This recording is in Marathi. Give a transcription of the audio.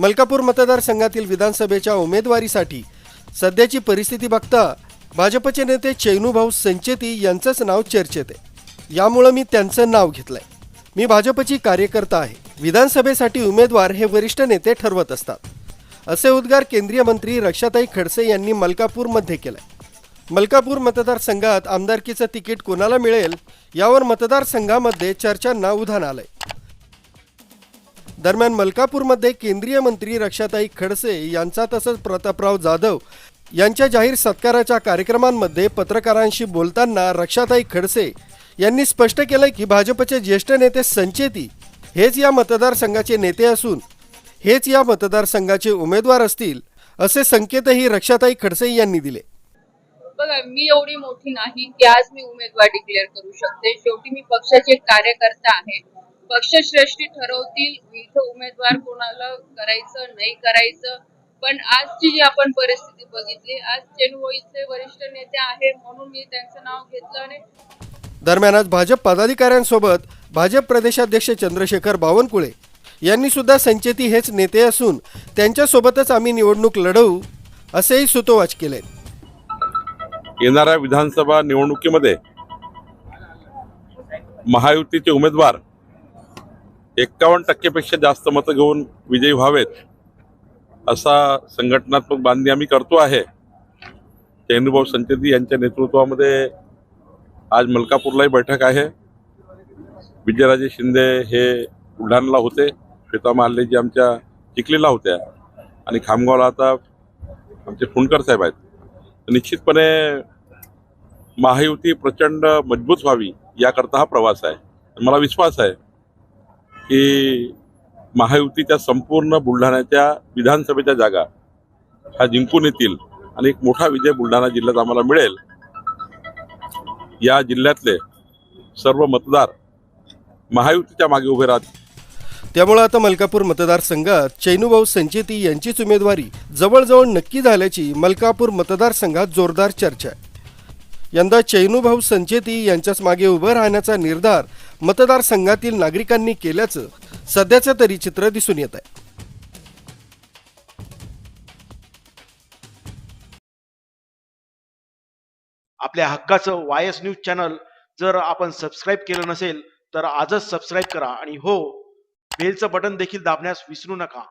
मलकापूर मतदारसंघातील विधानसभेच्या उमेदवारीसाठी सध्याची परिस्थिती बघता भाजपचे नेते चैनूभाऊ संचेती यांचंच नाव चर्चेत आहे. यामुळं मी त्यांचं नाव घेतलंय. मी भाजपची कार्यकर्ता आहे. विधानसभेसाठी उमेदवार हे वरिष्ठ नेते ठरवत असतात. असे उद्गार केंद्रीय मंत्री रक्षाताई खडसे यांनी मलकापूरमध्ये केलाय. मलकापूर मतदारसंघात आमदारकीचं तिकीट कोणाला मिळेल यावर मतदारसंघामध्ये चर्चांना उधाण आलंय. दरम्यान मलकापूरमध्ये केंद्रीय मंत्री रक्षाताई खडसे यांचा तसंच प्रतापराव जाधव यांच्या जाहीर सत्काराच्या कार्यक्रमांमध्ये पत्रकारांशी बोलताना रक्षाताई खडसे यांनी स्पष्ट केलंय की भाजपचे ज्येष्ठ नेते संचेती हेच या मतदारसंघाचे नेते असून हेच या मतदारसंघाचे उमेदवार असतील असे संकेतही रक्षाताई खडसे यांनी दिले. बघा मी एवढी मोठी नाही की आज मी उमेदवार डिक्लेअर करू शकते. शेवटी मी पक्षाचे कार्यकर्ता आहे. पक्षश्रेष्ठी ठरवतील इथं उमेदवार कोणाला करायचं नाही करायचं. पण आजची जी आपण परिस्थिती बघितली आज चेनुवईचे वरिष्ठ नेते आहे म्हणून मी त्यांचं नाव घेतलं आणि दरम्यान आज भाजप पदाधिकाऱ्यांसोबत भाजप प्रदेशाध्यक्ष चंद्रशेखर बावनकुळे यांनी सुद्धा संचेती हेच नेते असून त्यांच्यासोबतच आम्ही निवडणूक लढवू असेही सुतोवाच केले येणाऱ्या विधानसभा निवडणुकीमध्ये महायुतीचे उमेदवार एक्कावन्न टक्केपेक्षा जास्त मतं घेऊन विजयी व्हावेत असा संघटनात्मक बांधणी आम्ही करतो आहे. चैनुभाऊ संचेती यांच्या नेतृत्वामध्ये आज मलकापूरलाही बैठक आहे. विजयराजे शिंदे हे बुलढाण्याला होते. श्वेता महाल्लेजी आमच्या चिखलीला होत्या. आणि खामगावला आता आमचे फुंडकर साहेब आहेत. निश्चितपणे महायुती प्रचंड मजबूत व्हावी याकरता हा प्रवास आहे. मला विश्वास आहे. की महायुतीच्या संपूर्ण बुलढाण्याच्या विधानसभेच्या जागा ह्या जिंकून येतील आणि एक मोठा विजय बुलढाणा जिल्ह्यात आम्हाला मिळेल. या जिल्ह्यातले सर्व मतदार महायुतीच्या मागे उभे राहतील. त्यामुळे आता मलकापूर मतदारसंघात चैनूभाऊ संचेती यांचीच उमेदवारी जवळजवळ नक्की झाल्याची मलकापूर मतदारसंघात जोरदार चर्चा आहे. यंदा चैनूभाऊ संचेती यांच्याच मागे उभं राहण्याचा निर्धार मतदारसंघातील नागरिकांनी केल्याचं सध्याचं तरी चित्र दिसून येत आहे. आपल्या हक्काचं वाय एस न्यूज चॅनल जर आपण सबस्क्राईब केलं नसेल तर आजच सबस्क्राईब करा आणि हो बेलचं बटन देखील दाबण्यास विसरू नका.